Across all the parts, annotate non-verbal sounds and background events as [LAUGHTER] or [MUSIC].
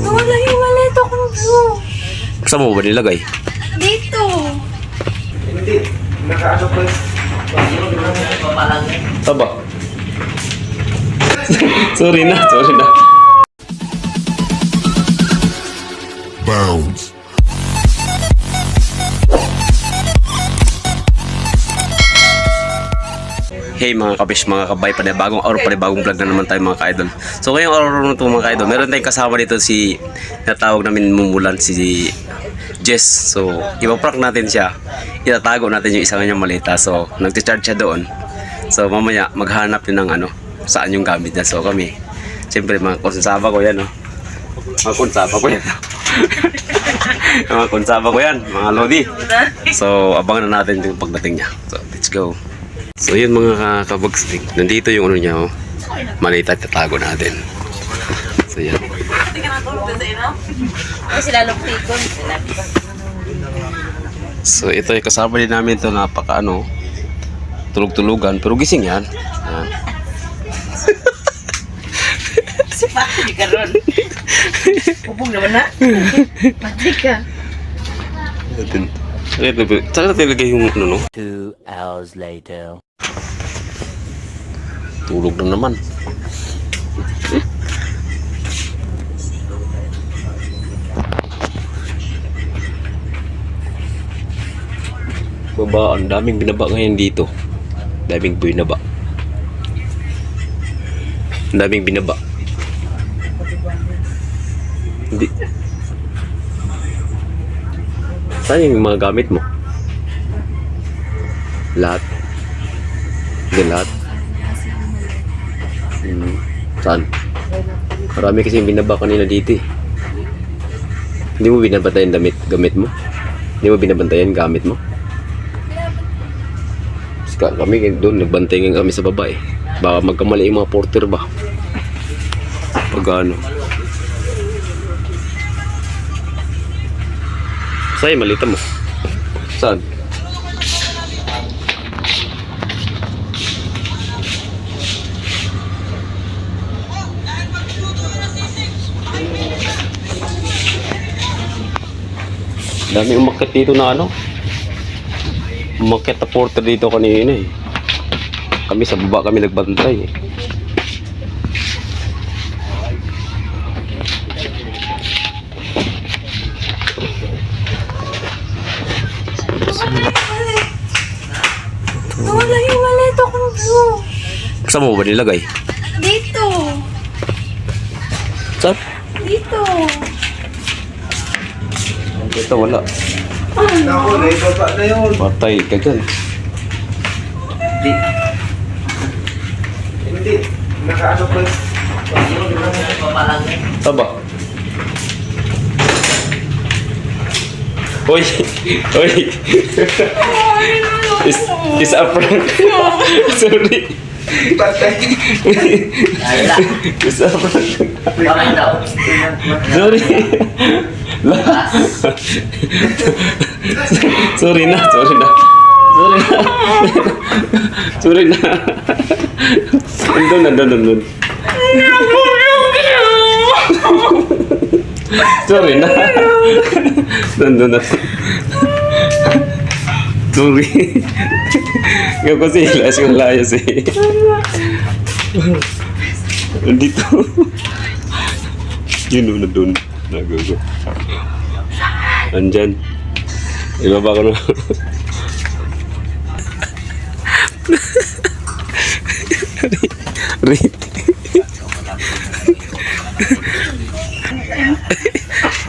Nawala yung wallet ko. Saan mo ba nilagay? Dito. Hindi. Nakaano pa Taba. [LAUGHS] sorry na, sorry na. Bounds. Hey mga kabish, mga kabay, panibagong araw, panibagong vlog na naman tayo mga ka-idol. So ngayong araw na ito mga ka-idol, meron tayong kasama dito si, natawag namin mumulan si Jess. So ipaprank natin siya, itatago natin yung isang kanyang malita. So nag-charge siya doon. So mamaya maghanap yun ng ano, saan yung gamit niya. So kami, siyempre mga konsaba ko yan, no? Mga konsaba ko yan. [LAUGHS] mga konsaba ko yan, mga lodi. So abangan na natin yung pagdating niya. So let's go. So yun mga kabagsig, nandito yung ano niya oh. Malita at tatago natin. So yan. Ay, sila luktikon. Sila. So ito yung kasama din namin ito napaka ano, tulog-tulugan pero gising yan. Yan. Pati ka ron. Upong naman na. Pati ka. Ito. Ito, saan natin ilagay yung ano no? Two hours later. Tulog na naman. Baba, ang daming binaba ngayon dito. Daming binaba. Ang daming binaba. Hindi. Saan yung mga gamit mo? Lahat. Hindi lahat. Hmm. Saan? Marami kasi binaba kanina dito eh. Hindi mo binabantayan damit, gamit mo? Hindi mo binabantayan gamit mo? Ska, kami doon, nagbantay nga kami sa baba eh. Baka magkamali yung mga porter ba? Pag ano. Sa'yo, malita mo. Saan? Dami umakit dito na ano. Umakit na porter dito kanina eh. Kami sa baba kami nagbantay eh. Nawala yung wallet ko. Saan mo ba nilagay? Dito. Saan? Dito. Ito wala. Ako, naibaba na yun. Patay ka dyan. Hindi. Hindi. Nakaano pa Taba. Uy! Uy! is, is a [LAUGHS] prank. Sorry. Patay. [LAUGHS] Is a prank. Sorry. La. sorry na, sorry na. Sorry na. sorry na. Nandun, nandun, nandun. sorry na. nandun na. sorry. Ikaw kasi ilas yung layas eh. Nandito. Yun o, nandun. Nagago. Andyan. Ibaba ko na. Rit.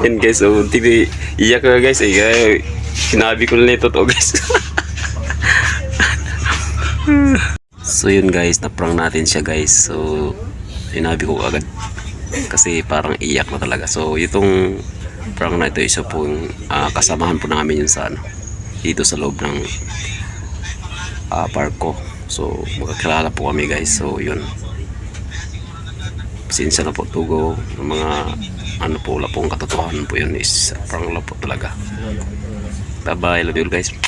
Yan guys, so tini iyak ko guys eh. Sinabi ko na ito to guys. [LAUGHS] so yun guys, na-prank natin siya guys. So sinabi ko agad kasi parang iyak na talaga. So itong prank na ito isa pong ah, kasamahan po namin yun sa ano dito sa loob ng ah, park ko. So magkakilala po kami guys. So yun. Pasensya na po tugo ng mga ano po wala pong katotohanan po yun is prank lang po talaga. Bye bye. Love you guys.